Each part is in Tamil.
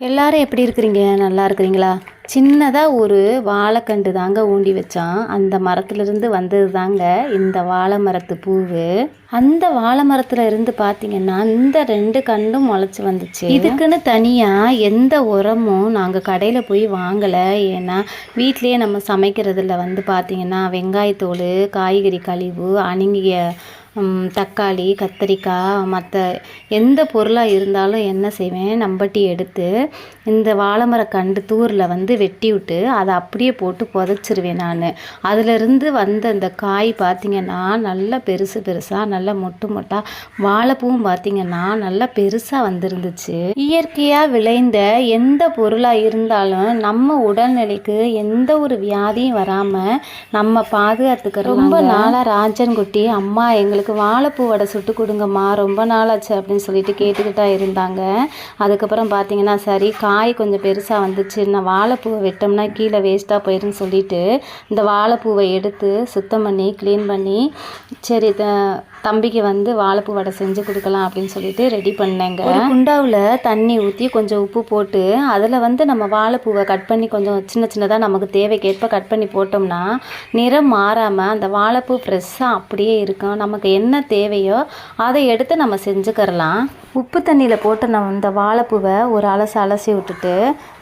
எல்லாரும் எப்படி இருக்கிறீங்க? நல்லா இருக்கிறீங்களா? சின்னதாக ஒரு வாழைக்கண்டு தாங்க ஊண்டி வச்சான். அந்த மரத்துலேருந்து வந்தது தாங்க இந்த வாழை மரத்து பூவு. அந்த வாழை மரத்தில் இருந்து பார்த்தீங்கன்னா இந்த ரெண்டு கண்டும் முளைச்சி வந்துச்சு. இதுக்குன்னு தனியாக எந்த உரமும் நாங்கள் கடையில் போய் வாங்கலை. ஏன்னா வீட்லேயே நம்ம சமைக்கிறதுல வந்து பார்த்திங்கன்னா வெங்காயத்தோல் காய்கறி கழிவு அணுங்கிய தக்காளி கத்திரிக்காய் மற்ற எந்த பொருளாக இருந்தாலும் என்ன செய்வேன்? நம்பட்டி எடுத்து இந்த வாழைமர கண்டு தூரில் வந்து வெட்டி விட்டு அதை அப்படியே போட்டு புதைச்சிருவேன் நான். அதிலிருந்து வந்த இந்த காய் பார்த்திங்கன்னா நல்லா பெருசு பெருசாக நல்லா மொட்டு மொட்டாக வாழைப்பூவும் பார்த்திங்கன்னா நல்லா பெருசாக வந்துருந்துச்சு. இயற்கையாக விளைந்த எந்த பொருளாக இருந்தாலும் நம்ம உடல்நிலைக்கு எந்த ஒரு வியாதியும் வராமல் நம்ம பாதுகாத்துக்க ரொம்ப நாளாக ராஜன் குட்டி அம்மா எங்களுக்கு வாழைப்பூ வடை சுட்டு கொடுங்கம்மா. ரொம்ப நாளாச்சு அப்படின்னு சொல்லிட்டு கேட்டுக்கிட்டா இருந்தாங்க. அதுக்கப்புறம் பார்த்தீங்கன்னா சரி காய் கொஞ்சம் பெருசாக வந்துச்சு. நான் வாழைப்பூவை வெட்டோம்னா கீழே வேஸ்ட்டாக போயிருன்னு சொல்லிட்டு இந்த வாழைப்பூவை எடுத்து சுத்தம் பண்ணி க்ளீன் பண்ணி சரி த தம்பிக்கு வந்து வாழைப்பூ வடை செஞ்சு கொடுக்கலாம் அப்படின்னு சொல்லிட்டு ரெடி பண்ணேங்க. குண்டாவில் தண்ணி ஊற்றி கொஞ்சம் உப்பு போட்டு அதில் வந்து நம்ம வாழைப்பூவை கட் பண்ணி கொஞ்சம் சின்ன சின்னதாக நமக்கு தேவைக்கேற்ப கட் பண்ணி போட்டோம்னா நிறம் மாறாமல் அந்த வாழைப்பூ ஃப்ரெஷ்ஷாக அப்படியே இருக்கும். நமக்கு என்ன தேவையோ அதை எடுத்து நம்ம செஞ்சுக்கிறலாம். உப்பு தண்ணியில் போட்டு நம்ம இந்த வாழைப்பூவை ஒரு அலசு அலசி விட்டுட்டு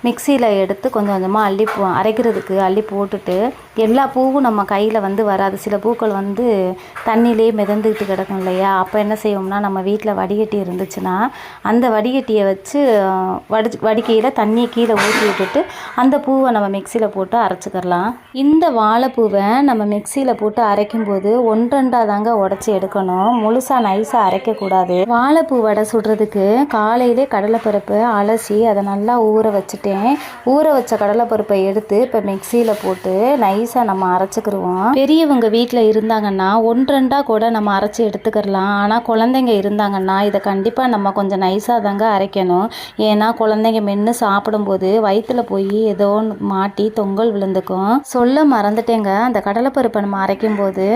மிக்சியில் எடுத்து கொஞ்சம் கொஞ்சமாக அள்ளி போ அரைக்கிறதுக்கு அள்ளி போட்டுட்டு எல்லா பூவும் நம்ம கையில் வந்து வராது. சில பூக்கள் வந்து தண்ணியிலே மிதந்துக்கிட்டு கிடக்கும் இல்லையா? அப்போ என்ன செய்வோம்னா நம்ம வீட்டில் வடிகட்டி இருந்துச்சுன்னா அந்த வடிகட்டியை வச்சு வடி வடிக்கையில் தண்ணியை கீழே ஊற்றி விட்டுட்டு அந்த பூவை நம்ம மிக்சியில் போட்டு அரைச்சிக்கிறலாம். இந்த வாழைப்பூவை நம்ம மிக்சியில் போட்டு அரைக்கும்போது ஒன்றெண்டாக தாங்க உடச்சி எடுக்கணும். முழுசாக நைஸாக அரைக்கக்கூடாது. வாழைப்பூ வடை சுடுறதுக்கு காலையிலே கடலைப்பருப்பு அலசி அதை நல்லா ஊற வச்சுட்டேன். ஊற வச்ச கடலைப்பருப்பை எடுத்து இப்போ மிக்சியில் போட்டு நைஸாக நம்ம அரைச்சிக்கிருவோம். பெரியவங்க வீட்டில் இருந்தாங்கன்னா ஒன்றெண்டாக கூட நம்ம அரைச்சி எடுத்துக்கிறலாம். ஆனால் குழந்தைங்க இருந்தாங்கன்னா இதை கண்டிப்பாக நம்ம கொஞ்சம் நைஸாக தாங்க அரைக்கணும். ஏன்னா குழந்தைங்க மென்று சாப்பிடும்போது வயிற்றுல போய் ஏதோ மாட்டி தொங்கல் விழுந்துக்கும். சொல்ல மறந்துட்டேங்க. அந்த கடலைப்பருப்பை நம்ம அரைக்கும் போது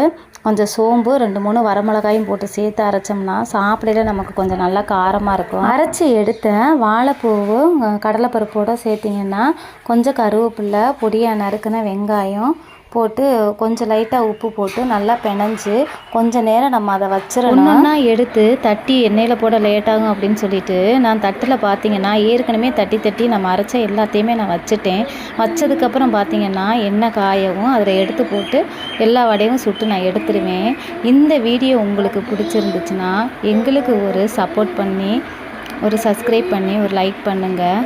கொஞ்சம் சோம்பு ரெண்டு மூணு வரமிளகாயும் போட்டு சேர்த்து அரைச்சோம்னா சாப்பிடையில நமக்கு கொஞ்சம் நல்லா காரமாக இருக்கும். அரைச்சி எடுத்த வாழைப்பூவும் கடலைப்பருப்போடு கடலைப்பருப்போட சேர்த்திங்கன்னா கொஞ்சம் கருவேப்பில்லை பொடியாக நறுக்குன வெங்காயம் போட்டு கொஞ்சம் லைட்டாக உப்பு போட்டு நல்லா பிணைஞ்சு கொஞ்சம் நேரம் நம்ம அதை வச்சிடணும் எடுத்து தட்டி எண்ணெயில் போட லேட்டாகும் அப்படின்னு சொல்லிட்டு நான் தட்டில் பார்த்தீங்கன்னா ஏற்கனவே தட்டி தட்டி நம்ம அரைச்ச எல்லாத்தையுமே நான் வச்சுட்டேன். வச்சதுக்கப்புறம் பார்த்தீங்கன்னா எண்ணெய் காயவும் அதில் எடுத்து போட்டு எல்லா வடையும் சுட்டு நான் எடுத்துருவேன். இந்த வீடியோ உங்களுக்கு பிடிச்சிருந்துச்சுன்னா எங்களுக்கு ஒரு சப்போர்ட் பண்ணி ஒரு சப்ஸ்கிரைப் பண்ணி ஒரு லைக் பண்ணுங்கள்